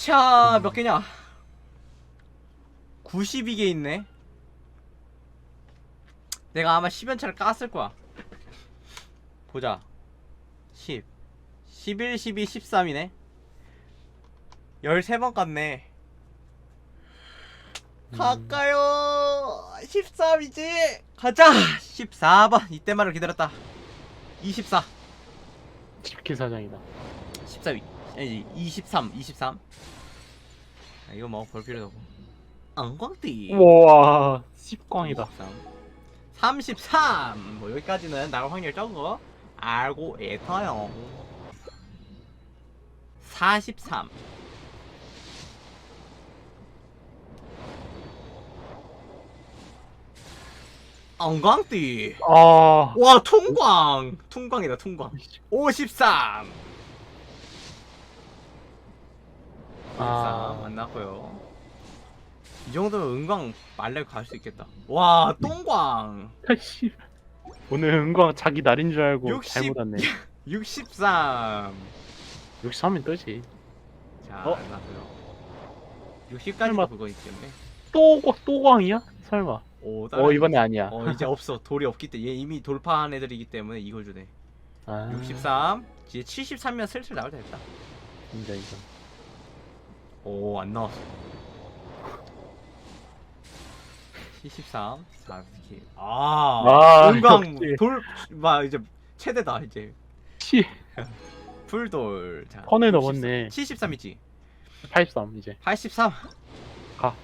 자, 몇 개냐? 92개 있네. 내가 아마 10연차를 깠을 거야. 보자. 10. 11, 12, 13이네. 13번 깠네. 갈까요? 13이지? 가자! 14번. 이때만을 기다렸다. 24. 집기 사장이다. 14위. 아니, 23, 23. 아, 이거 뭐 볼 필요도 없고. 엉광띠. 우와, 씹광이다. 33. 뭐 여기까지는 나갈 확률 적은 거 알고 있어요. 43. 엉광띠. 아, 와, 통광. 통광이다, 통광. 53. 53 아. 만났고요. 이 정도면 은광 말레 갈 수 있겠다. 와, 똥광. 씨. 오늘 은광 자기 날인 줄 알고 60. 잘못 왔네. 63. 63면 뜨지. 자, 어? 60까지도 설마- 그거 있기 때문에. 또, 또광이야? 설마. 오, 어, 이번에 아니야. 어, 이제 없어. 돌이 없기 때문에 얘 이미 돌파한 애들이기 때문에 이걸 주네. 아, 63. 이제 73면 슬슬 나올 때 됐다. 인정, 인정. 오, 안 나왔어. 73. 자, 스킬. 아, 아, 은광 역시. 돌, 막 이제 최대다 이제. 치, 풀돌. 자, 선을 넘었네. 73이지. 83, 이제. 83. 가.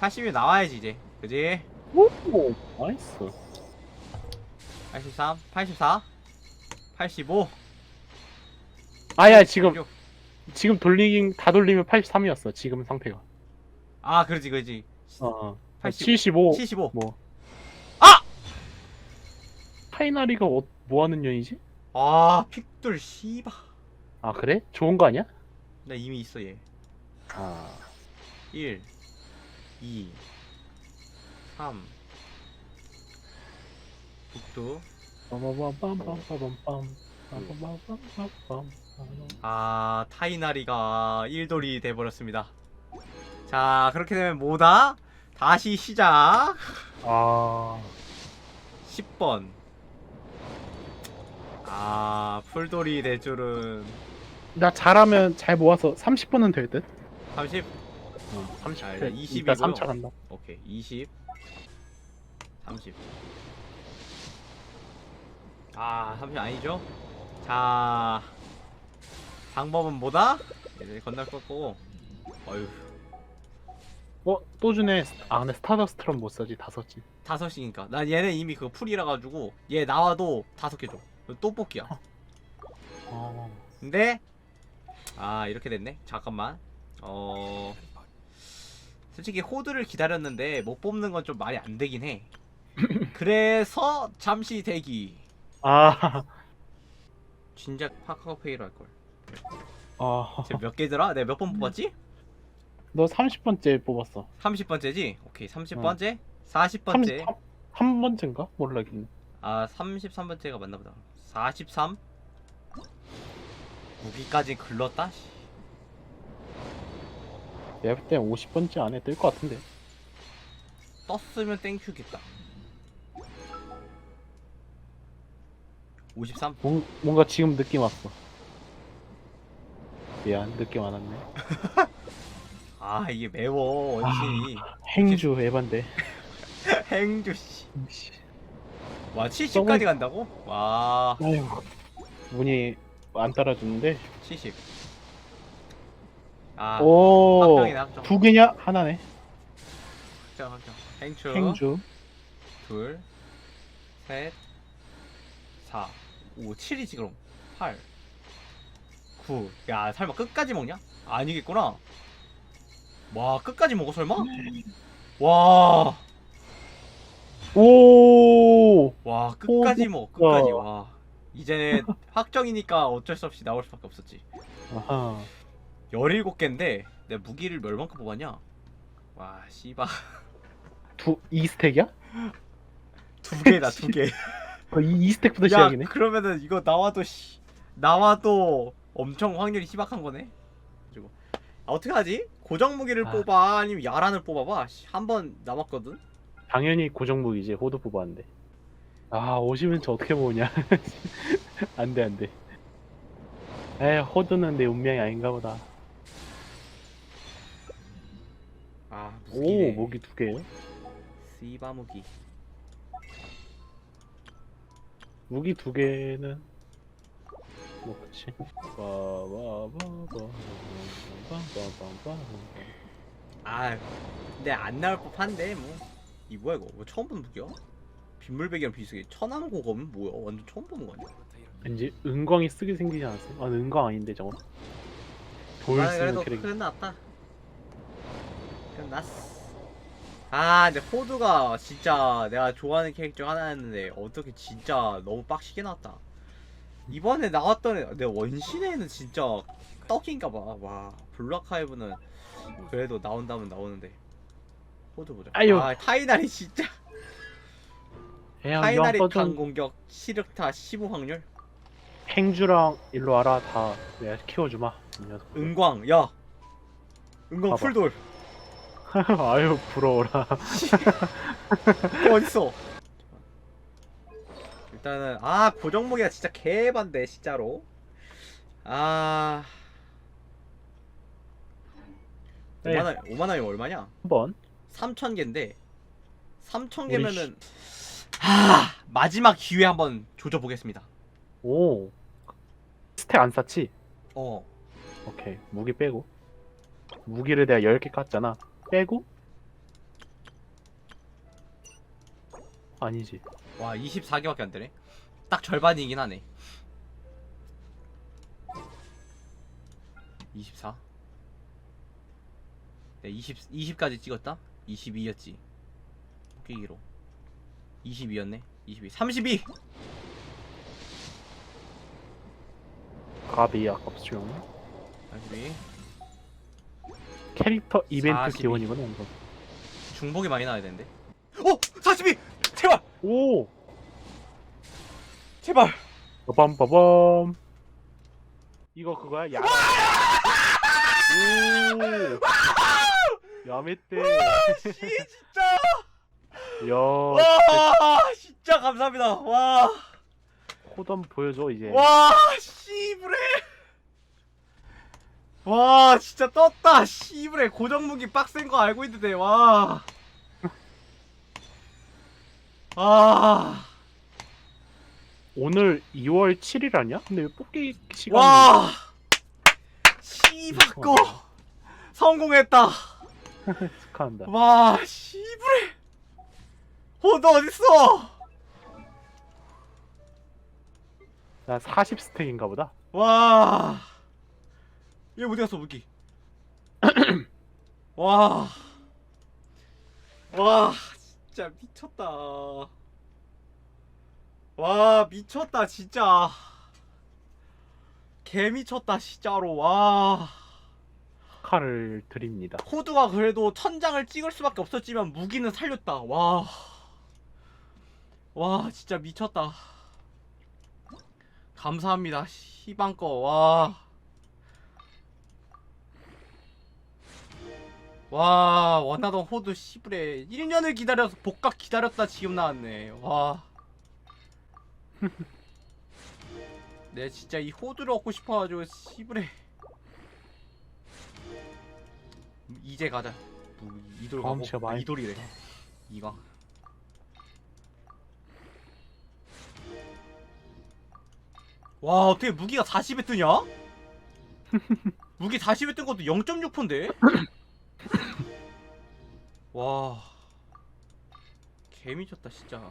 80이 나와야지 이제. 그지? 오, 나이스. 83, 84, 85. 아야, 지금, 86. 지금 돌리긴, 다 돌리면 83이었어, 지금 상태가. 아, 그렇지, 그렇지. 어, 어. 85. 75. 75. 뭐. 아! 파이나리가 어, 뭐 하는 년이지? 아, 픽돌 씨바. 아, 그래? 좋은 거 아니야? 나 이미 있어 얘. 아. 1, 2, 3. 북두. 빠바밤빰빰빰빰빰. 빠바밤빰빰빰. 아, 타이나리가 1돌이 돼버렸습니다. 자, 그렇게 되면 뭐다? 다시 시작. 아. 10번. 아, 풀돌이 될 줄은 나 잘하면 잘 모아서 30번은 될 듯? 30. 어, 30. 아, 이따 20 이고요. 3차 간다. 오케이. 20. 30. 아, 30 아니죠? 자. 방법은 뭐다? 이제 건널 거고. 어휴. 어, 또 주네. 아, 근데 스타더스트럼 못 써지. 다 썼지. 다섯이니까. 나 얘는 이미 그거 풀이라 가지고 얘 나와도 다섯 개 줘. 또 뽑기야. 어. 근데 아 이렇게 됐네 잠깐만 어 솔직히 호드를 기다렸는데 못 뽑는 건 좀 말이 안 되긴 해 그래서 잠시 대기 아. 진작 파카고페이로 할걸 아. 지금 몇 개더라? 내가 몇 번 뽑았지? 너 30번째 뽑았어. 30번째지? 오케이 30번째 40번째 33, 한 번째인가? 몰라겠네. 아 33번째가 맞나 보다 43 무기까지 글렀다? 씨. 내가 볼땐 50번째 안에 뜰 것 같은데. 떴으면 땡큐겠다 53? 뭔, 뭔가 지금 느낌 왔어. 미안, 안 왔네. 아 이게 매워 원신이 행주 에반데. 행주 씨. 씨. 와 70까지 간다고? 와 아유. 문이 안 따라주는데. 70. 아 오. 확정이네 확정. 두 개냐? 하나네. 확정 확정. 행주. 행주. 둘, 셋, 4, 5, 7이지 그럼 8, 9. 야 설마 끝까지 먹냐? 아니겠구나. 와 끝까지 먹어 설마? 와. 오. 와 끝까지 오, 먹어 끝까지 와. 와 이제 확정이니까 어쩔 수 없이 나올 수밖에 없었지 아하. 17개인데 내가 무기를 멸만큼 뽑았냐 와 씨바 두, 이 스택이야? 두 개다 두개 어, 이, 이 스택부터 야 시작이네. 그러면은 이거 나와도 씨 나와도 엄청 확률이 희박한 거네 그리고 아, 어떻게 하지? 고정 무기를 아. 뽑아 아니면 야란을 뽑아봐. 한 번 남았거든. 당연히 고정무기지 호드 뽑았는데 아 50인치 어떻게 모으냐 안돼 안돼 에 호드는 내 운명이 아닌가 보다 아 오 무기네. 무기 두 개요? 씨바 무기. 무기 두 개는 뭐지? 아 근데 안 나올 법한데 뭐. 이 뭐야 이거? 뭐 처음 보는 무기야? 빗물배기랑 비슷해. 천왕 고검은 뭐야? 완전 처음 보는 거 아니야? 왠지 은광이 쓰게 생기지 않았어요? 아 은광 아닌데 저거 돌 아 쓰는 그래도 끝났다. 끝났어. 아 근데 호두가 진짜 내가 좋아하는 캐릭터 중 하나였는데 어떻게 진짜 너무 빡시게 나왔다. 이번에 나왔던 애, 내 원신에는 진짜 떡인가봐. 와, 블락하이브는 그래도 나온다면 나오는데. 호두 보자. 아유. 아, 타이날이 진짜. 야 타이날이 버전 공격 시력타 15 확률. 행주랑 일로 와라 다 내가 키워주마 은광, 야. 은광 봐봐. 풀돌. 아유 부러워라 또 어딨어? 일단은 아 고정무기가 진짜 개반데 진짜로. 아. 네. 5만원 5만원이 얼마냐? 한번. 3,000개인데 3,000개면은 우리 아 마지막 기회 한번 조져 보겠습니다. 오. 스택 안 쌓지? 어. 오케이. 무기 빼고. 무기를 내가 10개 깠잖아. 빼고? 아니지 와 24개밖에 안 되네. 딱 절반이긴 하네. 24. 네, 20 20까지 찍었다. 22였지. 끼기로. 22였네. 22. 32. 가비 아깝죠 32. 캐릭터 이벤트 42. 기원이구나 이거 중복이 많이 나와야 되는데. 어! 42. 제발. 오 제발. 빠밤빠밤 이거 그거야? 야 오! 야매떼 씨 진짜. 야 와! 진짜 감사합니다. 와! 한번 보여줘 이제 와 씨브레 와 진짜 떴다 씨브레 고정무기 빡센 거 알고 있는데 와 아, 오늘 2월 7일 아니야? 근데 왜 뽑기 시간이 와, 씨바꺼 성공했다. 축하한다 와, 씨브레. 어, 너 어딨어? 나 40스택인가 보다 와, 얘 어디 갔어 무기? 와, 와, 진짜 미쳤다. 와, 미쳤다 진짜. 개 미쳤다 진짜로. 와, 축하를 드립니다 호두가 그래도 천장을 찍을 수밖에 없었지만 무기는 살렸다. 와, 와, 진짜 미쳤다. 감사합니다. 시방 거. 와. 와 원하던 호두 시브레 1년을 기다려서 복각 기다렸다 지금 나왔네 와. 내 진짜 이 호두를 얻고 싶어가지고 시브레. 이제 가자. 뭐, 이돌 가고 많이 이돌이래. 이강. 와 어떻게 무기가 40에 뜨냐? 무기 40에 뜬 것도 0.6%인데? 와. 개미쳤다 진짜